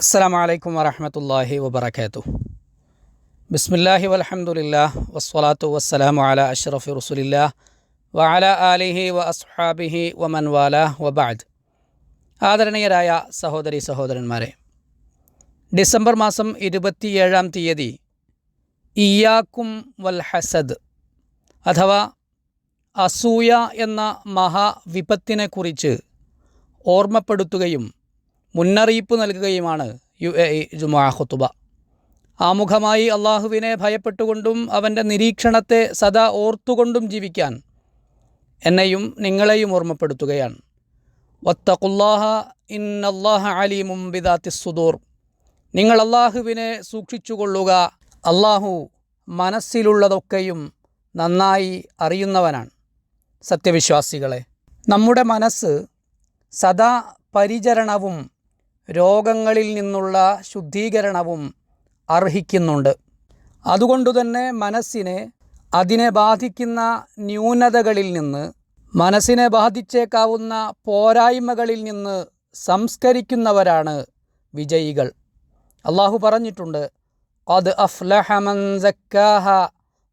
അസ്സാം വലൈക്കും വറഹമത്തല്ലാഹി വബർക്കാത്തു ബിസ്മില്ലാഹി വലഹമുല്ലാ വസ്വലാത്തു വസ്സലാമു അല അഷ്റഫി റസുലില്ലാ വഅല ആലിഹി വ അസ്ഹാബിഹി വമൻ വാല വബാദ് ആദരണീയരായ സഹോദരി സഹോദരന്മാരെ ഡിസംബർ മാസം ഇരുപത്തിയേഴാം തീയതി ഇയാക്കും വൽ ഹസദ് അഥവാ അസൂയ എന്ന മഹാവിപത്തിനെക്കുറിച്ച് ഓർമ്മപ്പെടുത്തുകയും മുന്നറിയിപ്പ് നൽകുകയുമാണ് യു എ ഇ ജുമാ ഖുത്തുബ ആമുഖമായി അള്ളാഹുവിനെ ഭയപ്പെട്ടുകൊണ്ടും അവന്റെ നിരീക്ഷണത്തെ സദാ ഓർത്തുകൊണ്ടും ജീവിക്കാൻ എന്നെയും നിങ്ങളെയും ഓർമ്മപ്പെടുത്തുകയാണ്. വത്തഖുല്ലാഹ ഇന്നല്ലാഹ അലീമും ബിദാത്തി സുദൂർ. നിങ്ങൾ അള്ളാഹുവിനെ സൂക്ഷിച്ചുകൊള്ളുക. അള്ളാഹു മനസ്സിലുള്ളതൊക്കെയും നന്നായി അറിയുന്നവനാണ്. സത്യവിശ്വാസികളെ നമ്മുടെ മനസ്സ് സദാ പരിചരണവും രോഗങ്ങളിൽ നിന്നുള്ള ശുദ്ധീകരണവും അർഹിക്കുന്നുണ്ട്. അതുകൊണ്ടുതന്നെ മനസ്സിനെ അതിനെ ബാധിക്കുന്ന ന്യൂനതകളിൽ നിന്ന് മനസ്സിനെ ബാധിച്ചേക്കാവുന്ന പോരായ്മകളിൽ നിന്ന് സംസ്കരിക്കുന്നവരാണ് വിജയികൾ. അള്ളാഹു പറഞ്ഞിട്ടുണ്ട് ഖദ് അഫ്ലഹ മൻ സക്കാഹ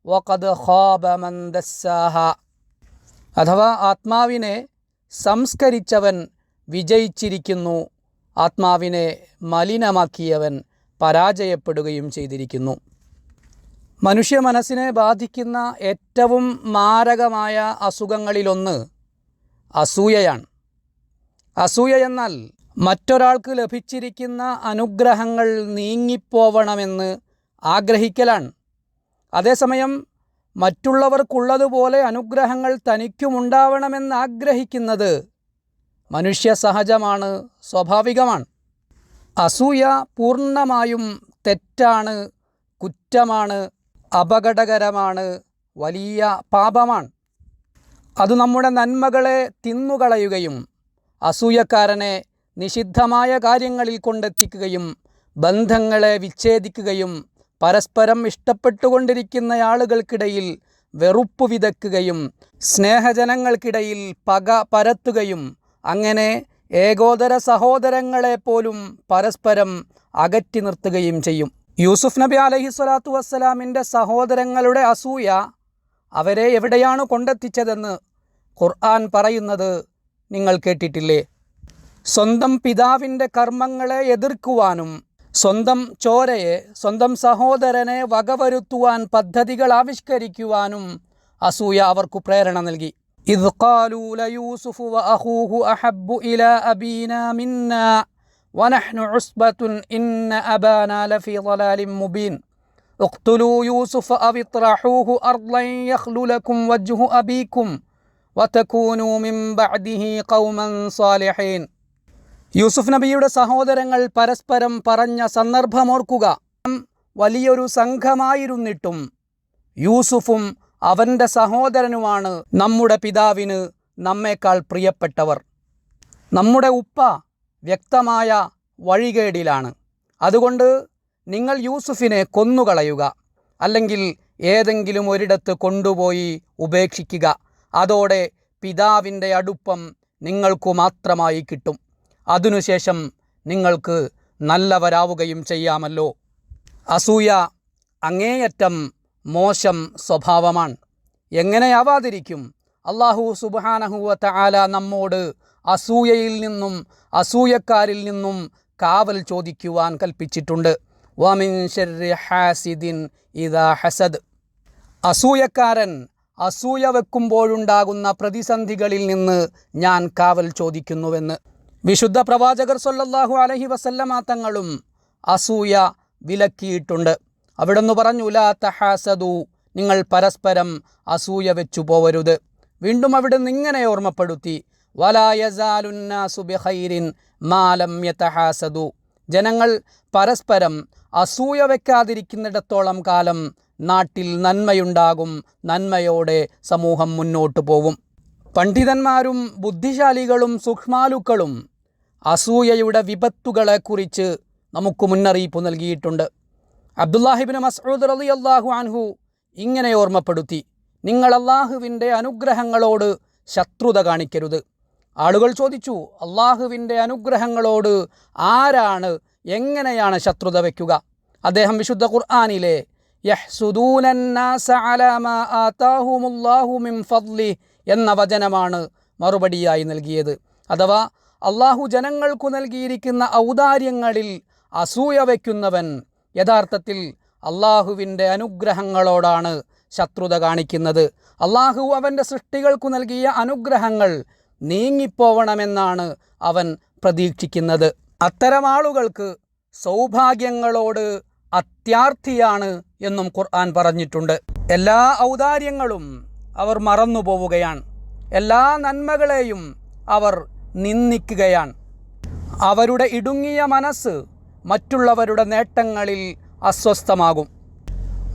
വഖദ് ഖാബ മൻ ദസ്സാഹ. അഥവാ ആത്മാവിനെ സംസ്കരിച്ചവൻ വിജയിച്ചിരിക്കുന്നു ആത്മാവിനെ മലിനമാക്കിയവൻ പരാജയപ്പെടുകയും ചെയ്തിരിക്കുന്നു. മനുഷ്യ മനസ്സിനെ ബാധിക്കുന്ന ഏറ്റവും മാരകമായ അസുഖങ്ങളിലൊന്ന് അസൂയയാണ്. അസൂയ എന്നാൽ മറ്റൊരാൾക്ക് ലഭിച്ചിരിക്കുന്ന അനുഗ്രഹങ്ങൾ നീങ്ങിപ്പോവണമെന്ന് ആഗ്രഹിക്കലാണ്. അതേസമയം മറ്റുള്ളവർക്കുള്ളതുപോലെ അനുഗ്രഹങ്ങൾ തനിക്കുമുണ്ടാവണമെന്ന് ആഗ്രഹിക്കുന്നത് മനുഷ്യ സഹജമാണ് സ്വാഭാവികമാണ്. അസൂയ പൂർണമായും തെറ്റാണ് കുറ്റമാണ് അപകടകരമാണ് വലിയ പാപമാണ്. അത് നമ്മുടെ നന്മകളെ തിന്നുകളയുകയും അസൂയക്കാരനെ നിഷിദ്ധമായ കാര്യങ്ങളിൽ കൊണ്ടെത്തിക്കുകയും ബന്ധങ്ങളെ വിച്ഛേദിക്കുകയും പരസ്പരം ഇഷ്ടപ്പെട്ടുകൊണ്ടിരിക്കുന്ന ആളുകൾക്കിടയിൽ വെറുപ്പ് വിതക്കുകയും സ്നേഹജനങ്ങൾക്കിടയിൽ പക പരത്തുകയും അങ്ങനെ ഏകോദര സഹോദരങ്ങളെ പോലും പരസ്പരം അകറ്റി നിർത്തുകയും ചെയ്യും. യൂസുഫ് നബി അലഹി സ്വലാത്തു വസ്സലാമിന്റെ സഹോദരങ്ങളുടെ അസൂയ അവരെ എവിടെയാണ് കൊണ്ടെത്തിച്ചതെന്ന് ഖുർആൻ പറയുന്നത് നിങ്ങൾ കേട്ടിട്ടില്ലേ? സ്വന്തം പിതാവിന്റെ കർമ്മങ്ങളെ എതിർക്കുവാനും സ്വന്തം ചോരയെ സ്വന്തം സഹോദരനെ വകവരുത്തുവാൻ പദ്ധതികൾ ആവിഷ്കരിക്കുവാനും അസൂയ അവർക്കു പ്രേരണ നൽകി. إذ قالوا ليوسف وأخوه أحب إلى أبينا منا ونحن عصبة إن أبانا لفي ضلال مبين اقتلوا يوسف أو اطرحوه أرضا يخل لكم وجه أبيكم وتكونوا من بعده قوما صالحين യൂസുഫ് നബിയുടെ സഹോദരങ്ങൾ പരസ്പരം പറഞ്ഞ സന്ദർഭമോർക്കുക വലിയൊരു സംഘമായിരുന്നിട്ടും യൂസുഫും അവന്റെ സഹോദരനുമാണ് നമ്മുടെ പിതാവിന് നമ്മേക്കാൾ പ്രിയപ്പെട്ടവർ. നമ്മുടെ ഉപ്പ വ്യക്തമായ വഴികേടിലാണ്. അതുകൊണ്ട് നിങ്ങൾ യൂസുഫിനെ കൊന്നുകളയുക. അല്ലെങ്കിൽ ഏതെങ്കിലും ഒരിടത്ത് കൊണ്ടുപോയി ഉപേക്ഷിക്കുക. അതോടെ പിതാവിന്റെ അടുപ്പം നിങ്ങൾക്കു മാത്രമായി കിട്ടും. അതിനുശേഷം നിങ്ങൾക്ക് നല്ലവരാവുകയും ചെയ്യാമല്ലോ. അസൂയ അങ്ങേയറ്റം മോശം സ്വഭാവമാണ്. എങ്ങനെയാവാതിരിക്കും? അള്ളാഹു സുബാനഹുവത്ത ആല നമ്മോട് അസൂയയിൽ നിന്നും അസൂയക്കാരിൽ നിന്നും കാവൽ ചോദിക്കുവാൻ കൽപ്പിച്ചിട്ടുണ്ട്. ഹാസിദിൻ ഇദാ ഹസദ്. അസൂയക്കാരൻ അസൂയ വെക്കുമ്പോഴുണ്ടാകുന്ന പ്രതിസന്ധികളിൽ നിന്ന് ഞാൻ കാവൽ ചോദിക്കുന്നുവെന്ന്. വിശുദ്ധ പ്രവാചകർ സൊല്ലാഹു അലഹി വസല്ലമ തങ്ങളും അസൂയ വിലക്കിയിട്ടുണ്ട്. അവിടുന്ന് പറഞ്ഞു ലാ തഹാസദു നിങ്ങൾ പരസ്പരം അസൂയ വെച്ചു പോവരുത്. വീണ്ടും അവിടെ അവിടുന്ന് ഇങ്ങനെ ഓർമ്മപ്പെടുത്തി മാലം യതഹാസദു. ജനങ്ങൾ പരസ്പരം അസൂയ വെക്കാതിരിക്കുന്നിടത്തോളം കാലം നാട്ടിൽ നന്മയുണ്ടാകും നന്മയോടെ സമൂഹം മുന്നോട്ടു പോകും പണ്ഡിതന്മാരും ബുദ്ധിശാലികളും സൂക്ഷ്മാലുക്കളും അസൂയയുടെ വിപത്തുകളെക്കുറിച്ച് നമുക്ക് മുന്നറിയിപ്പ് നൽകിയിട്ടുണ്ട്. അബ്ദുല്ലാഹിബിൻ മസ്ഊദ് അലി അള്ളാഹു അൻഹു ഇങ്ങനെ ഓർമ്മപ്പെടുത്തി നിങ്ങൾ അള്ളാഹുവിന്റെ അനുഗ്രഹങ്ങളോട് ശത്രുത കാണിക്കരുത്. ആളുകൾ ചോദിച്ചു അള്ളാഹുവിന്റെ അനുഗ്രഹങ്ങളോട് ആരാണ് എങ്ങനെയാണ് ശത്രുത വയ്ക്കുക അദ്ദേഹം വിശുദ്ധ ഖുർആാനിലെ എന്ന വചനമാണ് മറുപടിയായി നൽകിയത്. അഥവാ അള്ളാഹു ജനങ്ങൾക്കു നൽകിയിരിക്കുന്ന ഔദാര്യങ്ങളിൽ അസൂയ വയ്ക്കുന്നവൻ യഥാർത്ഥത്തിൽ അള്ളാഹുവിന്റെ അനുഗ്രഹങ്ങളോടാണ് ശത്രുത കാണിക്കുന്നത്. അള്ളാഹു അവന്റെ സൃഷ്ടികൾക്കു നൽകിയ അനുഗ്രഹങ്ങൾ നീങ്ങിപ്പോവണമെന്നാണ് അവൻ പ്രതീക്ഷിക്കുന്നത്. അത്തരം ആളുകൾക്ക് സൗഭാഗ്യങ്ങളോട് അത്യാർത്ഥിയാണ് എന്നും ഖുർആൻ പറഞ്ഞിട്ടുണ്ട്. എല്ലാ ഔദാര്യങ്ങളും അവർ മറന്നു പോവുകയാണ് എല്ലാ നന്മകളെയും അവർ നിന്ദിക്കുകയാണ്. അവരുടെ ഇടുങ്ങിയ മനസ്സ് മറ്റുള്ളവരുടെ നേട്ടങ്ങളിൽ അസ്വസ്ഥമാകും.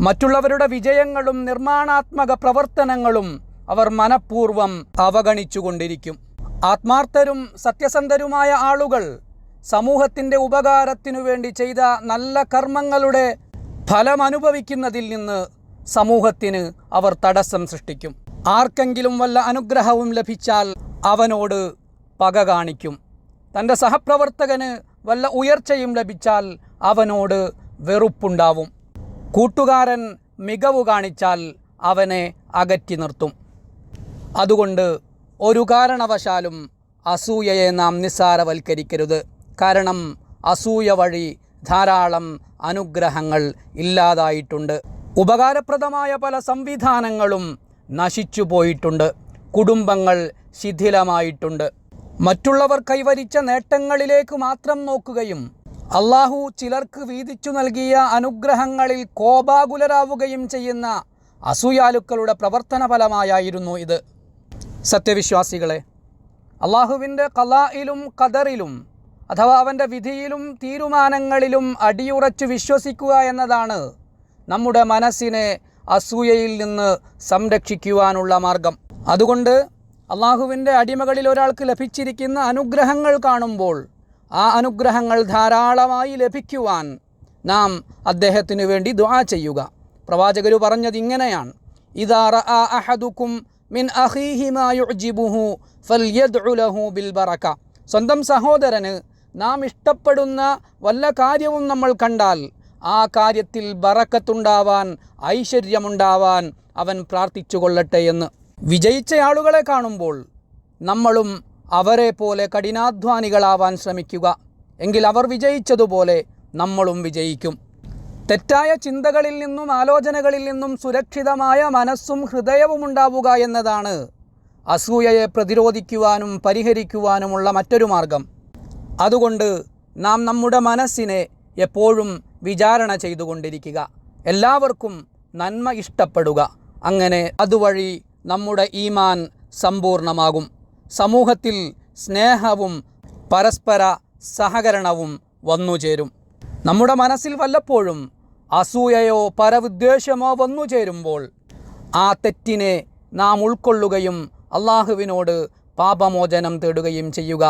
മറ്റുള്ളവരുടെ വിജയങ്ങളും നിർമ്മാണാത്മക പ്രവർത്തനങ്ങളും അവർ മനഃപൂർവം അവഗണിച്ചുകൊണ്ടിരിക്കും. ആത്മാർത്ഥരും സത്യസന്ധരുമായ ആളുകൾ സമൂഹത്തിന്റെ ഉപകാരത്തിനു വേണ്ടി ചെയ്ത നല്ല കർമ്മങ്ങളുടെ ഫലം അനുഭവിക്കുന്നതിൽ നിന്ന് സമൂഹത്തിന് അവർ തടസ്സം സൃഷ്ടിക്കും. ആർക്കെങ്കിലും വല്ല അനുഗ്രഹവും ലഭിച്ചാൽ അവനോട് പക കാണിക്കും. തന്റെ സഹപ്രവർത്തകന് വല്ല ഉയർച്ചയും ലഭിച്ചാൽ അവനോട് വെറുപ്പുണ്ടാവും. കൂട്ടുകാരൻ മികവ് കാണിച്ചാൽ അവനെ അകറ്റി നിർത്തും. അതുകൊണ്ട് ഒരു കാരണവശാലും അസൂയയെ നാം നിസ്സാരവൽക്കരിക്കരുത്. കാരണം അസൂയ വഴി ധാരാളം അനുഗ്രഹങ്ങൾ ഇല്ലാതായിട്ടുണ്ട്. ഉപകാരപ്രദമായ പല സംവിധാനങ്ങളും നശിച്ചു പോയിട്ടുണ്ട് കുടുംബങ്ങൾ ശിഥിലമായിട്ടുണ്ട്. മറ്റുള്ളവർ കൈവരിച്ച നേട്ടങ്ങളിലേക്ക് മാത്രം നോക്കുകയും അള്ളാഹു ചിലർക്ക് വീതിച്ചു നൽകിയ അനുഗ്രഹങ്ങളിൽ കോപാകുലരാവുകയും ചെയ്യുന്ന അസൂയാലുക്കളുടെ പ്രവർത്തന ഫലമായായിരുന്നു ഇത്. സത്യവിശ്വാസികളെ അള്ളാഹുവിന്റെ കലായിലും കദറിലും അഥവാ അവന്റെ വിധിയിലും തീരുമാനങ്ങളിലും അടിയുറച്ചു വിശ്വസിക്കുക എന്നതാണ് നമ്മുടെ മനസ്സിനെ അസൂയയിൽ നിന്ന് സംരക്ഷിക്കുവാനുള്ള മാർഗം. അതുകൊണ്ട് അള്ളാഹുവിന്റെ അടിമകളിൽ ഒരാൾക്ക് ലഭിച്ചിരിക്കുന്ന അനുഗ്രഹങ്ങൾ കാണുമ്പോൾ ആ അനുഗ്രഹങ്ങൾ ധാരാളമായി ലഭിക്കുവാൻ നാം അദ്ദേഹത്തിനു വേണ്ടി ദുആ ചെയ്യുക. പ്രവാചകർ പറഞ്ഞത് ഇങ്ങനെയാണ്. ഇതാ റഅ അഹദുക്കും മിൻ ബിൽ ബറക സ്വന്തം സഹോദരന് നാം ഇഷ്ടപ്പെടുന്ന വല്ല കാര്യവും നമ്മൾ കണ്ടാൽ ആ കാര്യത്തിൽ ബറക്കത്തുണ്ടാവാൻ ഐശ്വര്യമുണ്ടാവാൻ അവൻ പ്രാർത്ഥിച്ചു കൊള്ളട്ടെ എന്ന്. വിജയിച്ച ആളുകളെ കാണുമ്പോൾ നമ്മളും അവരെ പോലെ കഠിനാധ്വാനികളാവാൻ ശ്രമിക്കുക. എങ്കിൽ അവർ വിജയിച്ചതുപോലെ നമ്മളും വിജയിക്കും. തെറ്റായ ചിന്തകളിൽ നിന്നും ആലോചനകളിൽ നിന്നും സുരക്ഷിതമായ മനസ്സും ഹൃദയവും ഉണ്ടാവുക എന്നതാണ് അസൂയയെ പ്രതിരോധിക്കുവാനും പരിഹരിക്കുവാനുമുള്ള മറ്റൊരു മാർഗം. അതുകൊണ്ട് നാം നമ്മുടെ മനസ്സിനെ എപ്പോഴും വിചാരണ ചെയ്തുകൊണ്ടിരിക്കുക. എല്ലാവർക്കും നന്മ ഇഷ്ടപ്പെടുക. അങ്ങനെ അതുവഴി നമ്മുടെ ഈമാൻ സമ്പൂർണമാകും. സമൂഹത്തിൽ സ്നേഹവും പരസ്പര സഹകരണവും വന്നുചേരും നമ്മുടെ മനസ്സിൽ വല്ലപ്പോഴും അസൂയയോ പരവിദ്വേഷമോ വന്നു ചേരുമ്പോൾ ആ തെറ്റിനെ നാം ഉൾക്കൊള്ളുകയും അള്ളാഹുവിനോട് പാപമോചനം തേടുകയും ചെയ്യുക.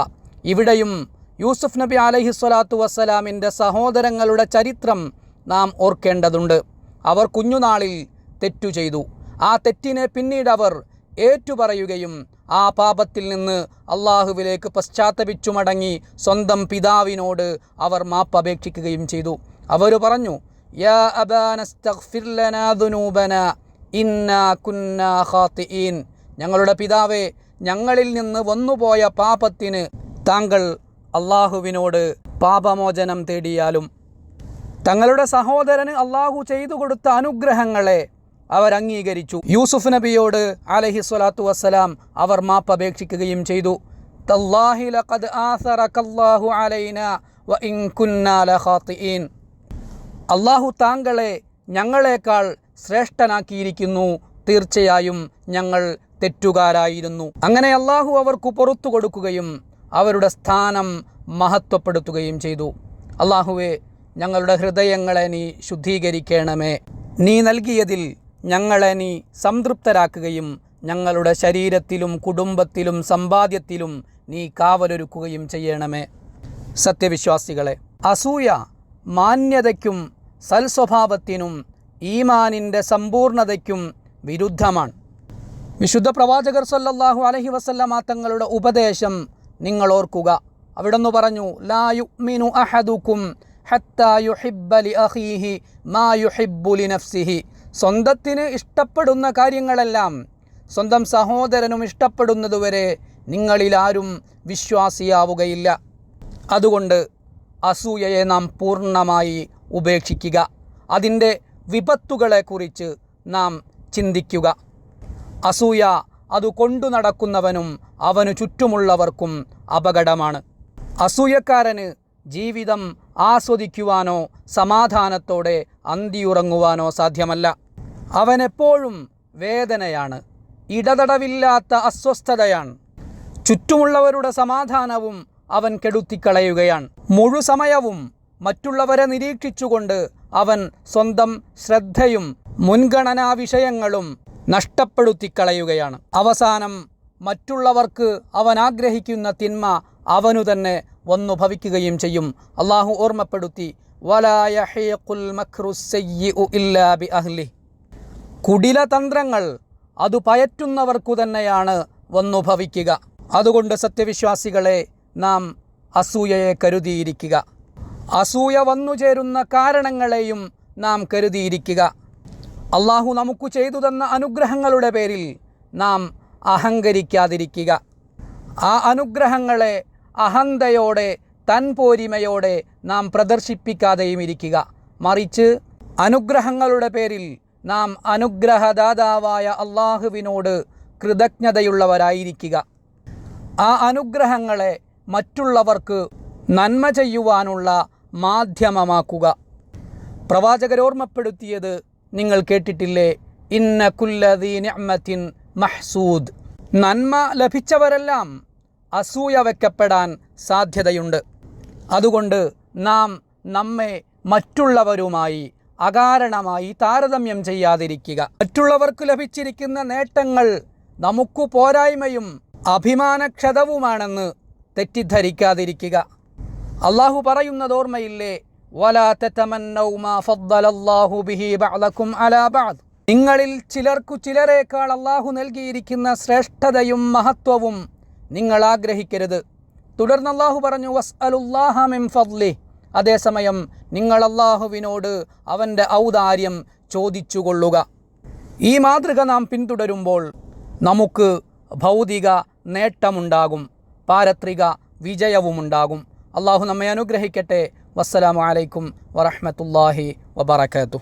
ഇവിടെയും യൂസുഫ് നബി അലഹി സ്വലാത്തു വസ്സലാമിന്റെ സഹോദരങ്ങളുടെ ചരിത്രം നാം ഓർക്കേണ്ടതുണ്ട്. അവർ കുഞ്ഞുനാളിൽ തെറ്റു ചെയ്തു. ആ തെറ്റിനെ പിന്നീട് അവർ ഏറ്റുപറയുകയും ആ പാപത്തിൽ നിന്ന് അള്ളാഹുവിലേക്ക് പശ്ചാത്തപിച്ചു മടങ്ങി സ്വന്തം പിതാവിനോട് അവർ മാപ്പപേക്ഷിക്കുകയും ചെയ്തു. അവർ പറഞ്ഞു യാ ഞങ്ങളുടെ പിതാവേ ഞങ്ങളിൽ നിന്ന് വന്നുപോയ പാപത്തിന് താങ്കൾ അള്ളാഹുവിനോട് പാപമോചനം തേടിയാലും. തങ്ങളുടെ സഹോദരന് അള്ളാഹു ചെയ്തു കൊടുത്ത അനുഗ്രഹങ്ങളെ അവർ അംഗീകരിച്ചു. യൂസുഫ് നബിയോട് അലഹി സ്വലാത്തു വസ്സലാം അവർ മാപ്പ് അപേക്ഷിക്കുകയും ചെയ്തു. അള്ളാഹു താങ്കളെ ഞങ്ങളെക്കാൾ ശ്രേഷ്ഠനാക്കിയിരിക്കുന്നു. തീർച്ചയായും ഞങ്ങൾ തെറ്റുകാരായിരുന്നു. അങ്ങനെ അള്ളാഹു അവർക്ക് പുറത്തു കൊടുക്കുകയും അവരുടെ സ്ഥാനം മഹത്വപ്പെടുത്തുകയും ചെയ്തു. അള്ളാഹുവെ ഞങ്ങളുടെ ഹൃദയങ്ങളെ നീ ശുദ്ധീകരിക്കണമേ. നീ നൽകിയതിൽ ഞങ്ങളെ നീ സംതൃപ്തരാക്കുകയും ഞങ്ങളുടെ ശരീരത്തിലും കുടുംബത്തിലും സമ്പാദ്യത്തിലും നീ കാവലൊരുക്കുകയും ചെയ്യണമേ. സത്യവിശ്വാസികളെ അസൂയ മാന്യതയ്ക്കും സൽസ്വഭാവത്തിനും ഈമാനിന്റെ സമ്പൂർണതയ്ക്കും വിരുദ്ധമാണ്. വിശുദ്ധ പ്രവാചകർ സല്ലാഹു അലഹി വസല്ലമ തങ്ങളുടെ ഉപദേശം നിങ്ങൾ ഓർക്കുക. നിന്ന് പറഞ്ഞു ലാ യുക്മിനു അഹദുക്കും ഹത്താ യുഹിബ്ബ ലി അഖീഹി മാ യുഹിബ്ബു ലി നഫ്സിഹി സ്വന്തത്തിന് ഇഷ്ടപ്പെടുന്ന കാര്യങ്ങളെല്ലാം സ്വന്തം സഹോദരനും ഇഷ്ടപ്പെടുന്നതുവരെ നിങ്ങളിൽ ആരും വിശ്വാസിയാവുകയില്ല. അതുകൊണ്ട് അസൂയയെ നാം പൂർണമായി ഉപേക്ഷിക്കുക. അതിന്റെ വിപത്തുകളെക്കുറിച്ച് നാം ചിന്തിക്കുക. അസൂയ അത് കൊണ്ടു നടക്കുന്നവനും അവനു ചുറ്റുമുള്ളവർക്കും അപകടമാണ്. അസൂയക്കാരന് ജീവിതം ആസ്വദിക്കുവാനോ സമാധാനത്തോടെ അന്തിയുറങ്ങുവാനോ സാധ്യമല്ല. അവനെപ്പോഴും വേദനയാണ്. ഇടതടവില്ലാത്ത അസ്വസ്ഥതയാണ്. ചുറ്റുമുള്ളവരുടെ സമാധാനവും അവൻ കെടുത്തിക്കളയുകയാണ്. മുഴുസമയവും മറ്റുള്ളവരെ നിരീക്ഷിച്ചുകൊണ്ട് അവൻ സ്വന്തം ശ്രദ്ധയും മുൻഗണനാ വിഷയങ്ങളും നഷ്ടപ്പെടുത്തിക്കളയുകയാണ്. അവസാനം മറ്റുള്ളവർക്ക് അവൻ ആഗ്രഹിക്കുന്ന തിന്മ അവനു തന്നെ വന്നു ഭവിക്കുകയും ചെയ്യും. അള്ളാഹു ഓർമ്മപ്പെടുത്തി കുടില തന്ത്രങ്ങൾ അത് പയറ്റുന്നവർക്കു തന്നെയാണ് വന്നു ഭവിക്കുക അതുകൊണ്ട് സത്യവിശ്വാസികളെ നാം അസൂയയെ കരുതിയിരിക്കുക. അസൂയ വന്നു ചേരുന്ന കാരണങ്ങളെയും നാം കരുതിയിരിക്കുക. അള്ളാഹു നമുക്ക് ചെയ്തു തന്ന അനുഗ്രഹങ്ങളുടെ പേരിൽ നാം അഹങ്കരിക്കാതിരിക്കുക. ആ അനുഗ്രഹങ്ങളെ അഹന്തയോടെ തൻപോരിമയോടെ നാം പ്രദർശിപ്പിക്കാതെയും ഇരിക്കുക. മറിച്ച് അനുഗ്രഹങ്ങളുടെ പേരിൽ നാം അനുഗ്രഹദാതാവായ അള്ളാഹുവിനോട് കൃതജ്ഞതയുള്ളവരായിരിക്കുക. ആ അനുഗ്രഹങ്ങളെ മറ്റുള്ളവർക്ക് നന്മ ചെയ്യുവാനുള്ള മാധ്യമമാക്കുക. പ്രവാചകരോർമ്മപ്പെടുത്തിയത് നിങ്ങൾ കേട്ടിട്ടില്ലേ? ഇന്ന കുല്ലദീൻ മഹ്സൂദ്. നന്മ ലഭിച്ചവരെല്ലാം അസൂയ വയ്ക്കപ്പെടാൻ സാധ്യതയുണ്ട്. അതുകൊണ്ട് നാം നമ്മെ മറ്റുള്ളവരുമായി അകാരണമായി താരതമ്യം ചെയ്യാതിരിക്കുക. മറ്റുള്ളവർക്ക് ലഭിച്ചിരിക്കുന്ന നേട്ടങ്ങൾ നമുക്ക് പോരായ്മയും അഭിമാനക്ഷതവുമാണെന്ന് തെറ്റിദ്ധരിക്കാതിരിക്കുക. അള്ളാഹു പറയുന്നത് ഓർമ്മയില്ലേ? നിങ്ങളിൽ ചിലർക്കു ചിലരേക്കാൾ അള്ളാഹു നൽകിയിരിക്കുന്ന ശ്രേഷ്ഠതയും മഹത്വവും നിങ്ങൾ ആഗ്രഹിക്കരുത് തുടർന്ന് അള്ളാഹു പറഞ്ഞു വസ് അലുല്ലാഹമിം ഫദ്ലി. അതേസമയം നിങ്ങൾ അള്ളാഹുവിനോട് അവന്റെ ഔദാര്യം ചോദിച്ചുകൊള്ളുക. ഈ മാതൃക നാം പിന്തുടരുമ്പോൾ നമുക്ക് ഭൗതിക നേട്ടമുണ്ടാകും പാരത്രിക വിജയവുമുണ്ടാകും. അള്ളാഹു നമ്മെ അനുഗ്രഹിക്കട്ടെ. വസ്സലാമലൈക്കും അലൈക്കും വബർക്കാത്തു